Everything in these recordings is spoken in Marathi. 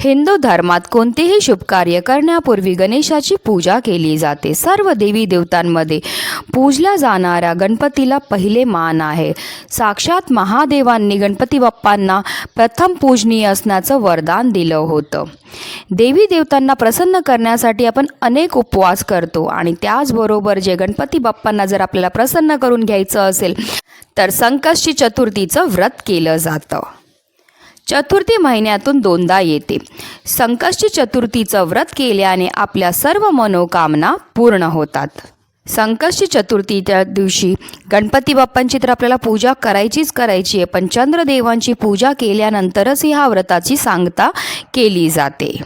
हिंदू धर्मात कोणतेही शुभकार्य करण्यापूर्वी गणेशाची पूजा केली जाते. सर्व देवी देवतांमध्ये पूजल्या जाणाऱ्या गणपतीला पहिले मान आहे. साक्षात महादेवांनी गणपती बाप्पांना प्रथम पूजनीय असण्याचं वरदान दिलं होतं. देवी देवतांना प्रसन्न करण्यासाठी आपण अनेक उपवास करतो आणि त्याचबरोबर जे गणपती बाप्पांना जर आपल्याला प्रसन्न करून घ्यायचं असेल तर संकष्टी चतुर्थीचं व्रत केलं जातं. चतुर्थी महिन्यातून दोनदा येते. संकष्टी चतुर्थीचं व्रत केल्याने आपल्या सर्व मनोकामना पूर्ण होतात. संकष्टी चतुर्थीच्या दिवशी गणपती बाप्पांची तर आपल्याला पूजा करायचीच करायची आहे पण चंद्रदेवांची पूजा केल्यानंतरच ह्या व्रताची सांगता केली जाते.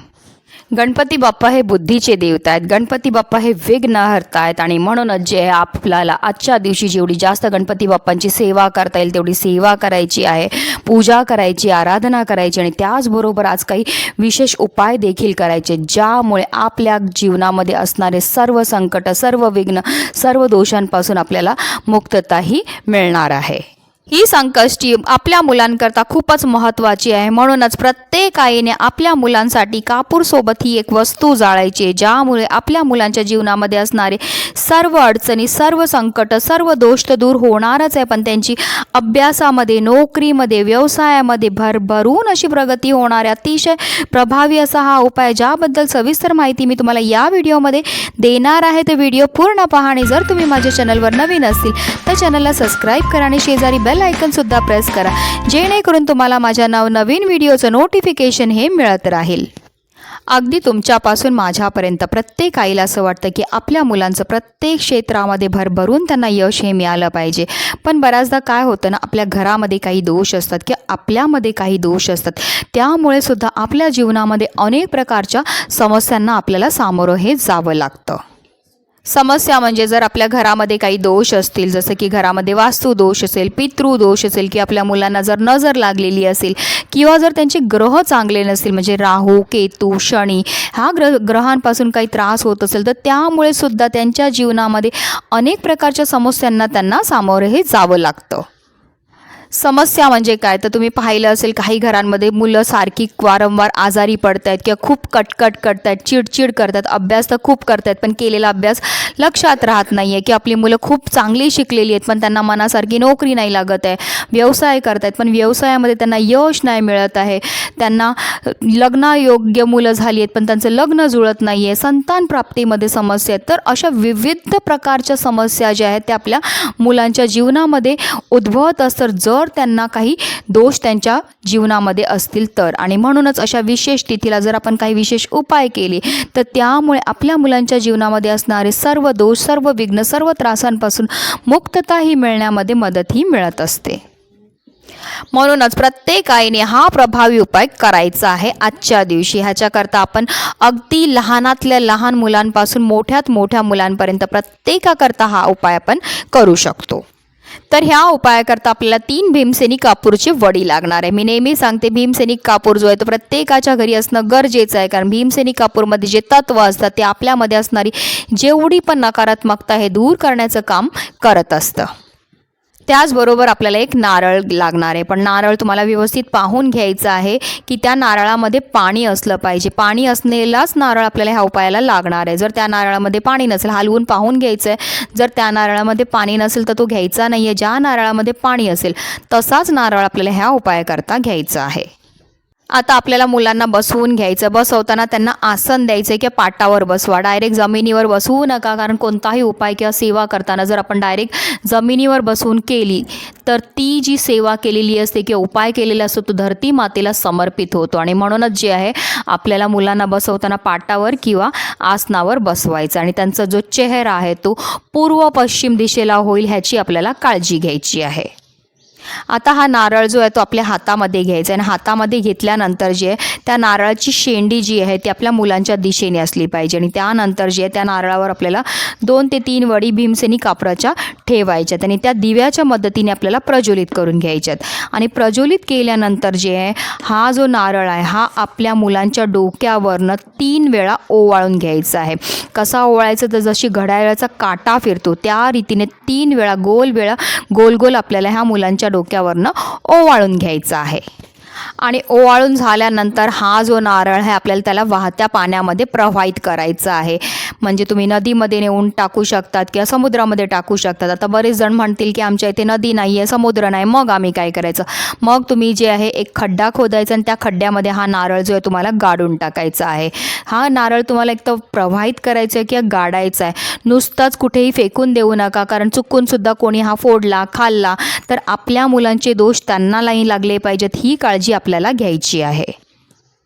गणपती बाप्पा हे बुद्धीचे देवता आहेत. गणपती बाप्पा हे विघ्न हरतायत आणि म्हणूनच जे आपल्याला आजच्या दिवशी जेवढी जास्त गणपती बाप्पांची सेवा करता येईल तेवढी सेवा करायची आहे. पूजा करायची आराधना करायची आणि त्याचबरोबर आज काही विशेष उपाय देखील करायचे ज्यामुळे आपल्या जीवनामध्ये असणारे सर्व संकट सर्व विघ्न सर्व दोषांपासून आपल्याला मुक्तताही मिळणार आहे. ही संकष्टी आपल्या मुलांकरता खूपच महत्त्वाची आहे. म्हणूनच प्रत्येक आईने आपल्या मुलांसाठी कापूरसोबत ही एक वस्तू जाळायची आहे ज्यामुळे आपल्या मुलांच्या जीवनामध्ये असणारे सर्व अडचणी सर्व संकट सर्व दोष तर दूर होणारच आहे. पण त्यांची अभ्यासामध्ये नोकरीमध्ये व्यवसायामध्ये भरभरून अशी प्रगती होणार आहे. अतिशय प्रभावी असा हा उपाय ज्याबद्दल सविस्तर माहिती मी तुम्हाला या व्हिडिओमध्ये देणार आहे. तर व्हिडिओ पूर्ण पहा आणि जर तुम्ही माझ्या चॅनलवर नवीन असतील तर चॅनलला सबस्क्राईब करा आणि शेजारी बेल आयकनसुद्धा प्रेस करा. जेणेकरून तुम्हाला माझ्या नव नवीन व्हिडिओचं नोटिफिकेशन हे मिळत राहील. अगदी तुमच्यापासून माझ्यापर्यंत प्रत्येक आईला असं वाटतं की आपल्या मुलांचं प्रत्येक क्षेत्रामध्ये भरभरून त्यांना यश हे मिळालं पाहिजे. पण बऱ्याचदा काय होतं ना आपल्या घरामध्ये काही दोष असतात किंवा आपल्यामध्ये काही दोष असतात. त्यामुळे सुद्धा आपल्या जीवनामध्ये अनेक प्रकारच्या समस्यांना आपल्याला सामोरं हे जावं लागतं. समस्या म्हणजे जर आपल्या घरामध्ये काही दोष असतील जसं की घरामध्ये वास्तू दोष असेल पितृ दोष असेल की आपल्या मुलांना जर नजर लागलेली असेल किंवा जर त्यांचे ग्रह चांगले नसतील म्हणजे राहू केतू शनी ह्या ग्रह ग्रहांपासून काही त्रास होत असेल तर त्यामुळे सुद्धा त्यांच्या जीवनामध्ये अनेक प्रकारच्या समस्यांना त्यांना सामोरं हे जावं लागतं. समस्या म्हणजे काय? तर तुम्ही पाहिलं असेल काही घरांमध्ये मुलं सारखी वारंवार आजारी पडत आहेत किंवा खूप कटकट करतायत चिडचिड करतात अभ्यास तर खूप करतायत पण केलेला अभ्यास लक्षात राहत नाही आहे की आपली मुलं खूप चांगली शिकलेली आहेत पण त्यांना मनासारखी नोकरी नाही लागत आहे व्यवसाय करतायत पण व्यवसायामध्ये त्यांना यश नाही मिळत आहे. त्यांना लग्नायोग्य मुलं झाली आहेत पण त्यांचं लग्न जुळत नाही आहे संतान प्राप्तीमध्ये समस्या आहेत. तर अशा विविध प्रकारच्या समस्या ज्या आहेत त्या आपल्या मुलांच्या जीवनामध्ये उद्भवत असतात. जर त्यांना काही दोष त्यांच्या जीवनामध्ये असतील तर. आणि म्हणूनच अशा विशेष तिथीला जर आपण काही विशेष उपाय केले तर त्यामुळे आपल्या मुलांच्या जीवनामध्ये असणारे सर्व दोष सर्व विघ्न सर्व त्रासांपासून मुक्तताही मिळण्यामध्ये मदतही मिळत असते. म्हणूनच प्रत्येक आईने हा प्रभावी उपाय करायचा आहे आजच्या दिवशी. ह्याच्याकरता आपण अगदी लहानातल्या लहान मुलांपासून मोठ्यात मोठ्या मुलांपर्यंत प्रत्येकाकरता हा उपाय आपण करू शकतो. तर ह्या उपायाकरता आपल्याला तीन भीमसेनी कापूरची वडी लागणार आहे. मी नेहमी सांगते भीमसेनी कापूर जो आहे तो प्रत्येकाच्या घरी असणं गरजेचं आहे. कारण भीमसेनी कापूरमध्ये जे तत्व असतात ते आपल्यामध्ये असणारी जेवढी पण नकारात्मकता हे दूर करण्याचं काम करत असतं. त्याचबरोबर आपल्याला एक नारळ लागणार आहे. पण नारळ तुम्हाला व्यवस्थित पाहून घ्यायचं आहे की त्या नारळामध्ये पाणी असलं पाहिजे. पाणी असलेलाच नारळ आपल्याला ह्या उपायाला लागणार आहे. जर त्या नारळामध्ये पाणी नसेल हलवून पाहून घ्यायचं आहे जर त्या नारळामध्ये पाणी नसेल तर तो घ्यायचा नाही आहे ज्या नारळामध्ये पाणी असेल तसाच नारळ आपल्याला ह्या उपायाकरता घ्यायचा आहे. आता आपल्याला मुलांना बसवून घ्यायचं. बसवताना त्यांना आसन द्यायचं की पाटावर बसवा. डायरेक्ट जमिनीवर बसवू नका कारण कोणताही उपाय किंवा सेवा करताना जर आपण डायरेक्ट जमिनीवर बसवून केली तर ती जी सेवा केलेली असते किंवा उपाय केलेला असतो तो धरती मातेला समर्पित होतो. आणि म्हणूनच जे आहे आपल्याला मुलांना बसवताना पाटावर किंवा आसनावर बसवायचं. आणि त्यांचा जो चेहरा आहे तो पूर्व पश्चिम दिशेला होईल ह्याची आपल्याला काळजी घ्यायची आहे. आता हा नारळ जो आहे तो आपल्या हातामध्ये घ्यायचा आहे. आणि हातामध्ये घेतल्यानंतर जे आहे त्या नारळाची शेंडी जी आहे ती आपल्या मुलांच्या दिशेने असली पाहिजे. आणि त्यानंतर जे आहे त्या नारळावर आपल्याला दोन ते तीन वडी भीमसेनी कापडाच्या ठेवायच्यात आणि त्या दिव्याच्या मदतीने आपल्याला प्रज्वलित करून घ्यायच्यात. आणि प्रज्वलित केल्यानंतर जे आहे हा जो नारळ आहे हा आपल्या मुलांच्या डोक्यावरनं तीन वेळा ओवाळून घ्यायचा आहे. कसा ओवाळायचा? तर जशी घड्याळाचा काटा फिरतो त्या रीतीने तीन वेळा गोल वेळा गोल गोल आपल्याला ह्या मुलांच्या डोक्यावरनं ओवाळून घ्यायचं आहे. आणि ओवाळून झाल्यानंतर हा जो नारळ आहे आपल्याला त्याला वाहत्या पाण्यामध्ये प्रवाहित करायचा आहे. म्हणजे तुम्ही नदीमध्ये नेऊन टाकू शकतात किंवा समुद्रामध्ये टाकू शकतात. आता बरेच जण म्हणतील की आमच्या इथे नदी नाही आहे समुद्र नाही. मग आम्ही काय करायचं? मग तुम्ही जे आहे एक खड्डा खोदायचा आणि त्या खड्ड्यामध्ये हा नारळ जो आहे तुम्हाला गाडून टाकायचा आहे. हा नारळ तुम्हाला एक तर प्रवाहित करायचा आहे किंवा गाडायचा आहे नुसताच कुठेही फेकून देऊ नका कारण चुकूनसुद्धा कोणी हा फोडला खाल्ला तर आपल्या मुलांचे दोष त्यांना नाही लागले पाहिजेत. ही काळजी आपल्याला घ्यायची आहे.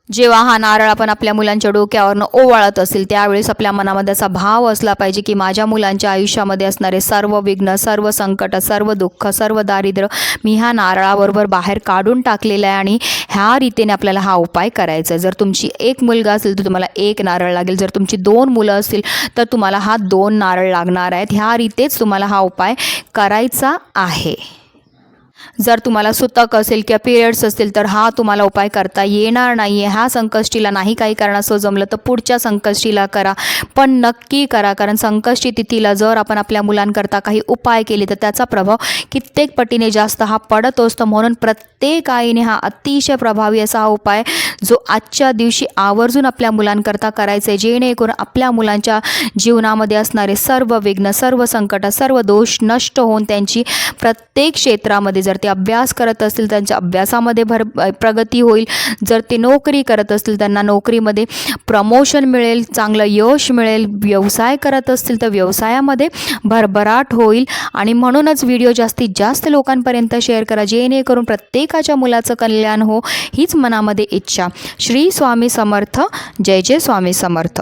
जेव्हा हा नारळ आपण आपल्या मुलांच्या डोक्यावरनं ओवाळत असेल त्यावेळेस आपल्या मनामध्ये असा भाव असला पाहिजे की माझ्या मुलांच्या आयुष्यामध्ये असणारे सर्व विघ्न सर्व संकट सर्व दुःख सर्व दारिद्र्य मी ह्या नारळाबरोबर बाहेर काढून टाकलेलं आहे आणि ह्या रीतीने आपल्याला हा उपाय करायचा आहे. जर तुमची एक मुलगा असेल तर तुम्हाला एक नारळ लागेल. जर तुमची दोन मुलं असतील तर तुम्हाला हा दोन नारळ लागणार आहेत. ह्या रीतेच तुम्हाला हा उपाय करायचा आहे. जर तुम्हाला सुतक असेल किंवा पिरियड्स असतील तर हा तुम्हाला उपाय करता येणार नाही आहे ह्या संकष्टीला नाही काही कारणास्तव जमलं तर पुढच्या संकष्टीला करा. पण नक्की करा कारण संकष्टी तिथीला जर आपण आपल्या मुलांकरता काही उपाय केले तर त्याचा प्रभाव कित्येक पटीने जास्त हा पडत असतो. म्हणून प्रत्येक आईने हा अतिशय प्रभावी असा हा उपाय जो आजच्या दिवशी आवर्जून आपल्या मुलांकरता करायचा आहे जेणेकरून आपल्या मुलांच्या जीवनामध्ये असणारे सर्व विघ्न सर्व संकट सर्व दोष नष्ट होऊन त्यांची प्रत्येक क्षेत्रामध्ये जर ते अभ्यास करत असतील त्यांच्या अभ्यासामध्ये भर प्रगती होईल. जर ते नोकरी करत असतील त्यांना नोकरीमध्ये प्रमोशन मिळेल चांगलं यश मिळेल व्यवसाय करत असतील तर व्यवसायामध्ये भरभराट होईल. आणि म्हणूनच व्हिडिओ जास्तीत जास्त लोकांपर्यंत शेअर करा. जेणेकरून प्रत्येकाच्या मुलाचं कल्याण हो हीच मनामध्ये इच्छा. श्री स्वामी समर्थ. जय जय स्वामी समर्थ.